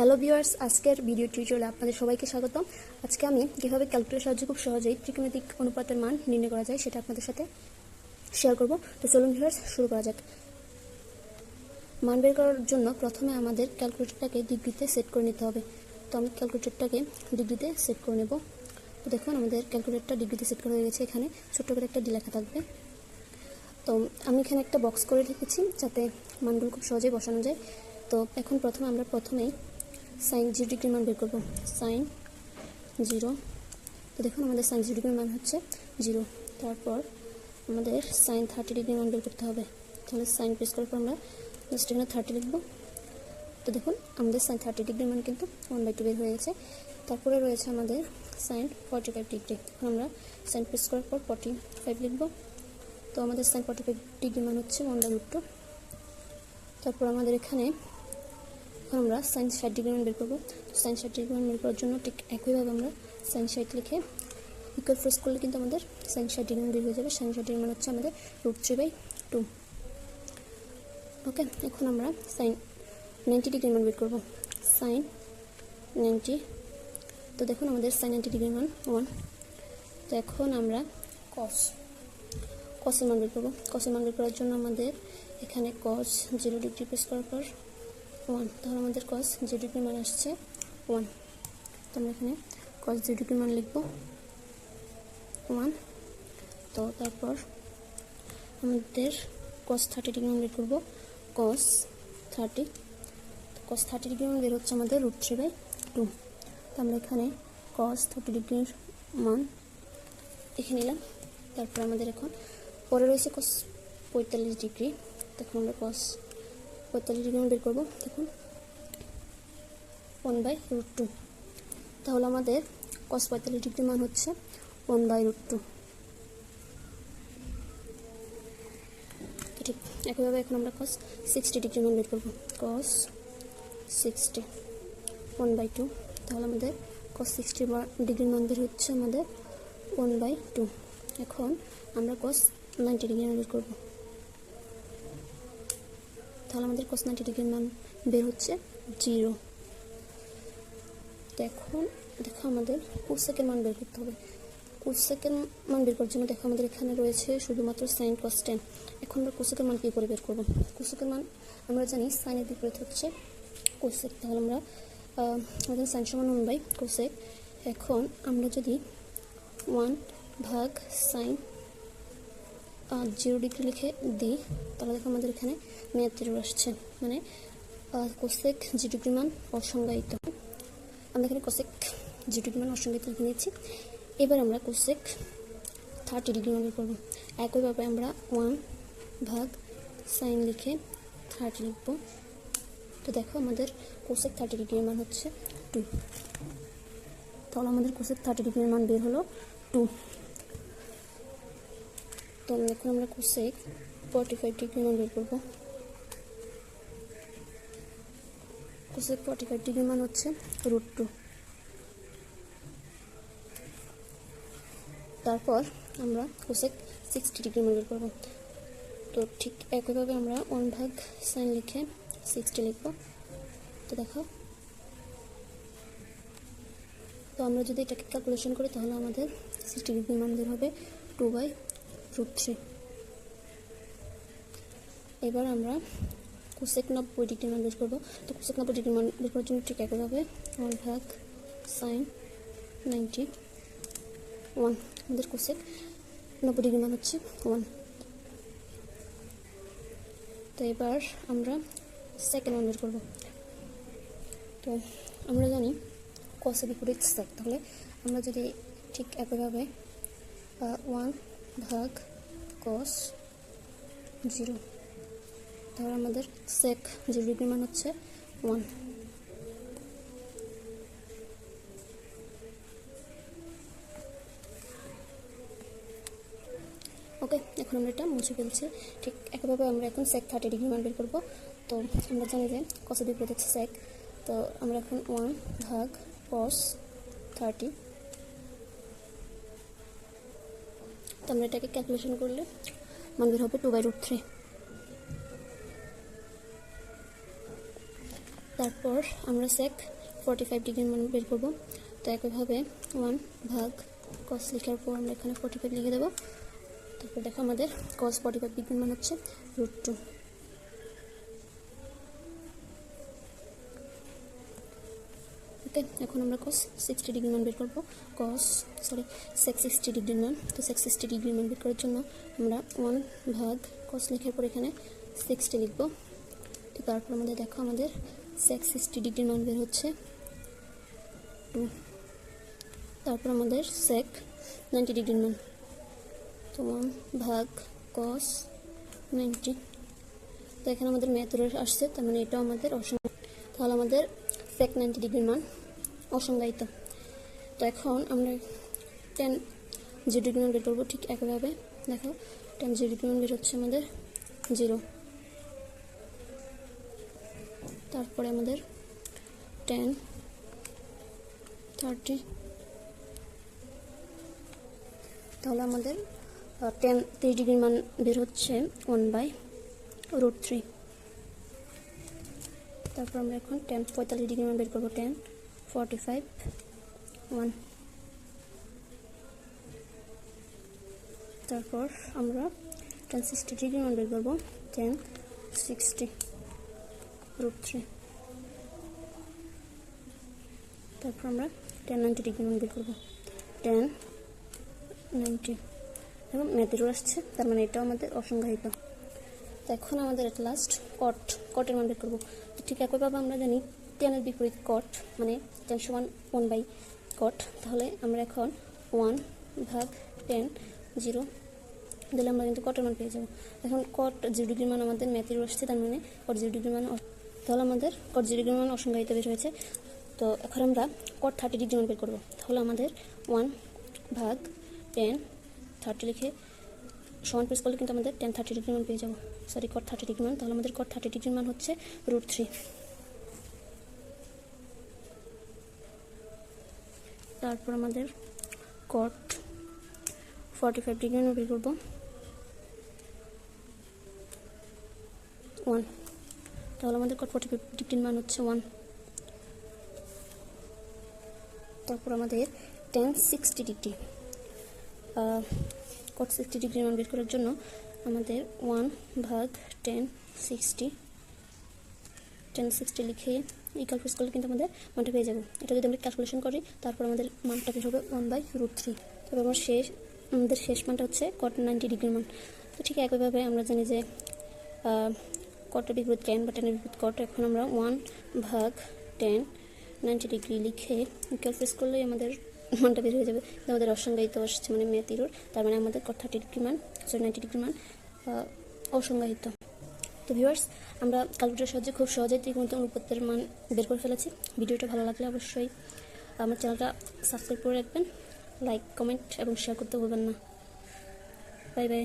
Hello viewers আজকের video টিউটোরিয়ালে আপনাদের সবাইকে স্বাগতম। আজকে আমি কীভাবে ক্যালকুলেটর সাহায্যে খুব সহজেই ত্রিকোণমিতিক অনুপাতের মান নির্ণয় করা যায় সেটা আপনাদের সাথে শেয়ার করব। তো চলুন ভিউয়ার্স শুরু করা যাক। মান বের করার জন্য প্রথমে আমাদের ক্যালকুলেটরটাকে ডিগ্রিতে সেট করে নিতে হবে। তো আমি ক্যালকুলেটরটাকে ডিগ্রিতে সেট করে নেব। তো দেখুন, আমাদের ক্যালকুলেটরটা ডিগ্রিতে সেট করা হয়ে গেছে এখানে। ছোট্ট করে একটা ডি লেখা থাকবে। তো আমি এখানে একটা বক্স করে রেখেছি যাতে মানগুলো খুব সহজেই বসানো যায়। তো এখন প্রথমে আমরা প্রথমেই সাইন জিরো ডিগ্রির মান বের করব। সাইন জিরো তো দেখুন আমাদের সাইন জিরো ডিগ্রির মান হচ্ছে জিরো তারপর আমাদের সাইন থার্টি ডিগ্রির মান বের করতে হবে। তাহলে সাইন প্রেস করার পর আমরা জাস্ট এখানে থার্টি লিখব। তো দেখুন আমাদের সাইন থার্টি ডিগ্রির মান কিন্তু ওয়ান বাই টু বের হয়ে গেছে। তারপরে রয়েছে আমাদের সাইন ফর্টি ফাইভ ডিগ্রি। এখন আমরা সাইন প্রেস করার পর ফর্টি ফাইভ লিখব। তো আমাদের সাইন ফর্টি ফাইভ ডিগ্রি মান হচ্ছে ওয়ান বাই রুট টু তারপর আমাদের এখানে এখন আমরা সাইন ষাট ডিগ্রি বের করব। সাইন ষাট ডিগ্রি মান বের করার জন্য ঠিক একইভাবে আমরা সাইন ষাট লিখে ইকুয়াল ফ্রেস করলে কিন্তু আমাদের সাইন ষাট ডিগ্রি বের হয়ে যাবে। সাইন ষাট ডিগ্রি মান হচ্ছে আমাদের root three by two okay এখন আমরা সাইন নাইনটি ডিগ্রি বের করব। সাইন নাইনটি তো দেখুন আমাদের সাইন নাইনটি ডিগ্রি মান ওয়ান তো এখন আমরা কস কসের মান বের করব। কসের মান বের করার জন্য আমাদের এখানে কস জিরো ডিগ্রি প্রেস করার পর ওয়ান তাহলে আমাদের কস জিরো ডিগ্রি মান আসছে ওয়ান। তো আমরা এখানে কস জিরো ডিগ্রি মান লিখব ওয়ান। তো তারপর আমাদের কস থার্টি ডিগ্রি মান বের করব। Cos thirty cos thirty degree মান বের হচ্ছে আমাদের রুট থ্রি বাই টু তো আমরা এখানে কস থার্টি ডিগ্রির মান দেখে নিলাম। তারপর আমাদের এখন পরে রয়েছে কস পঁয়তাল্লিশ ডিগ্রি। তখন আমরা কস পঁয়তাল্লিশ ডিগ্রি বের করব। দেখুন। ওয়ান বাই রুট টু তাহলে আমাদের কস পঁয়তাল্লিশ ডিগ্রি মান হচ্ছে ওয়ান বাই রুট টু ঠিক, একইভাবে এখন আমরা কস সিক্সটি ডিগ্রি মান বের করব। Cos sixty one by two তাহলে আমাদের কস সিক্সটি ডিগ্রির মান বের হচ্ছে আমাদের ওয়ান বাই টু এখন আমরা কস নাইনটি ডিগ্রি মান বের করব। তাহলে আমাদের কস নাইনটি ডিগ্রির মান বের হচ্ছে জিরো এখন দেখো আমাদের কোসেকের মান বের করতে হবে। কোসেকের মান বের করার জন্য দেখো আমাদের এখানে রয়েছে শুধুমাত্র সাইন কস টেন এখন আমরা কোসেকের মান কী করে বের করব? কোসেকের মান আমরা জানি সাইনের বিপরীত হচ্ছে কোসেক তাহলে আমরা আমাদের সাইন সমান ওয়ান বাই কোসেক এখন আমরা যদি ওয়ান ভাগ সাইন জিরো ডিগ্রি লিখে দিই। তাহলে দেখো আমাদের এখানে মেয়াদ জিরো আসছে মানে কোসেক জি ডিগ্রি মান অসংজ্ঞায়িত। আমরা এখানে কোসেক জি ডিগ্রি মান অসংজ্ঞায়িত লিখে নিয়েছি। এবার আমরা কোসেক থার্টি ডিগ্রি মান করব। একইভাবে আমরা ওয়ান ভাগ সাইন লিখে থার্টি লিখব। তো দেখো আমাদের কোসেক থার্টি ডিগ্রির মান হচ্ছে টু। তাহলে আমাদের কোসেক থার্টি ডিগ্রির মান বের হলো টু। তো এখন আমরা কোসেক ফর্টি ফাইভ ডিগ্রি মান বের করব। কোসেক ফর্টি ফাইভ ডিগ্রি মান হচ্ছে রুট টু তারপর আমরা কোসেক সিক্সটি ডিগ্রি মান বের করব। তো ঠিক একইভাবে আমরা ওয়ান ভাগ সাইন লিখে সিক্সটি লিখব। তো দেখো। তো আমরা যদি এটাকে ক্যালকুলেশন করি তাহলে আমাদের সিক্সটি ডিগ্রি মান বের হবে টু বাই থ্রি এবার আমরা কোসেক নব্বই ডিগ্রি মান বের করব। তো কোসেক নব্বই ডিগ্রি মান বের করার জন্য ঠিক একইভাবে ওয়ান ভাগ সাইন নাইনটি ওয়ান আমাদের কোসেক নব্বই ডিগ্রি মান হচ্ছে ওয়ান তো এবার আমরা সেকেন্ড ওয়ান বের করব। তো আমরা জানি কসে বিপরীত সেক তাহলে আমরা যদি ঠিক একইভাবে ওয়ান ভাগ কস জিরো তাহলে আমাদের সেক জিরো মান হচ্ছে ওয়ান ওকে এখন আমরা এটা মুছে ফেলছি। ঠিক একইভাবে আমরা এখন সেক থার্টি ডিগ্রি মান বের করব। তো আমরা জানি যে কসে বিপরীত হচ্ছে সেক তো আমরা এখন ওয়ান ভাগ কস থার্টি তো আমরা এটাকে ক্যালকুলেশন করলে মান বের হবে টু বাই রুট থ্রি তারপর আমরা সেক ফর্টি ফাইভ ডিগ্রি মান বের করব। তো একইভাবে ওয়ান ভাগ কস লেখার পর আমরা এখানে ফর্টি ফাইভ লিখে দেবো। তারপর দেখো আমাদের কস ফর্টি ফাইভ ডিগ্রির মান হচ্ছে রুট টু ওকে, এখন আমরা কস সিক্সটি ডিগ্রি মান বের করব। কস সরি সেক্স সিক্সটি ডিগ্রির মান। তো সেক্স সিক্সটি ডিগ্রির মান বের করার জন্য আমরা ওয়ান ভাগ কস লেখার পর এখানে সিক্সটি লিখব। তো তারপর আমাদের দেখো আমাদের সেক্স সিক্সটি ডিগ্রির মান বের হচ্ছে। টু তারপর আমাদের সেক নাইনটি ডিগ্রির মান। তো ওয়ান ভাগ কস নাইনটি তো এখানে আমাদের মেথড আসছে, তার মানে এটাও আমাদের অসংখ্য তাহলে আমাদের সেক নাইনটি ডিগ্রির মান অসংজ্ঞায়িত তো এখন আমরা টেন জিরো ডিগ্রি মান বের করব ঠিক একইভাবে। দেখো টেন জিরো ডিগ্রি মান বের হচ্ছে আমাদের জিরো তারপরে আমাদের টেন থার্টি তাহলে আমাদের টেন তিরিশ ডিগ্রির মান বের হচ্ছে ওয়ান বাই রুট থ্রি তারপর আমরা এখন টেন পঁয়তাল্লিশ ডিগ্রি মান বের করব টেন ফর্টি ফাইভ ওয়ান তারপর আমরা টেন সিক্সটি ডিগ্রি মান বের করব টেন সিক্সটি রুট থ্রি তারপর আমরা টেন নাইনটি ডিগ্রি মান বের করব টেন নাইনটি এবং ম্যাথেরও আসছে, তার মানে এটাও আমাদের অসংজ্ঞায়িত। এখন আমাদের এট লাস্ট কট কটের মান বের করব। ঠিক একইভাবে আমরা জানি টেনের বিপরীত কট মানে টেন সমান ওয়ান বাই কট তাহলে আমরা এখন ওয়ান ভাগ টেন জিরো দিলে আমরা কিন্তু কটের মান পেয়ে যাব। এখন কট জিরো ডিগ্রির মান আমাদের ম্যাথেরও আসছে তার মানে কট জিরো ডিগ্রির মান তাহলে আমাদের কট জিরো ডিগ্রির মান অসংজ্ঞায়িত বের হয়েছে। তো এখন আমরা কট থার্টি ডিগ্রি মান বের করব। তাহলে আমাদের ওয়ান ভাগ টেন থার্টি লিখে সমান প্রেস করলে কিন্তু আমাদের টেন থার্টি ডিগ্রি মান পেয়ে যাব। সরি কট থার্টি ডিগ্রি মান, তাহলে আমাদের কট থার্টি ডিগ্রি মান হচ্ছে রুট থ্রি তারপর আমাদের কট ফর্টি ফাইভ ডিগ্রি বের করব। ওয়ান তাহলে আমাদের কট ফর্টি ফাইভ ডিগ্রির মান হচ্ছে ওয়ান তারপর আমাদের tan sixty degree cot sixty degree মান বের করার জন্য আমাদের ওয়ান ভাগ টেন সিক্সটি টেন সিক্সটি লিখে ইকাল ফেস করলে কিন্তু আমাদের মানটা পেয়ে যাব। এটা যদি আমরা ক্যালকুলেশন করি, তারপর আমাদের মানটা বের হবে ওয়ান বাই রুট থ্রি তবে আমার শেষ, আমাদের শেষ মানটা হচ্ছে কট নাইনটি ডিগ্রির মান। তো ঠিক একইভাবে আমরা জানি যে কটের বিপরীত টেন বা টেনের বিপরীত কট এখন আমরা ওয়ান ভাগ টেন নাইনটি ডিগ্রি লিখে ইকাল ফেস করলেই আমাদের মানটা বের হয়ে যাবে। আমাদের অসংজ্ঞায়িত আসছে মানে মেথিরোর তার মানে আমাদের কট থার্টি ডিগ্রি মান সরি নাইনটি ডিগ্রি মান অসংজ্ঞায়িত। তো ভিউয়ার্স আমরা ক্যালকুলেটারের সাহায্যে খুব সহজেই ত্রিকোণিত অনুপাতের মান বের করে ফেলেছি। ভিডিওটা ভালো লাগলে অবশ্যই আমার চ্যানেলটা সাবস্ক্রাইব করে রাখবেন লাইক কমেন্ট এবং শেয়ার করতে ভুলবেন না। Bye bye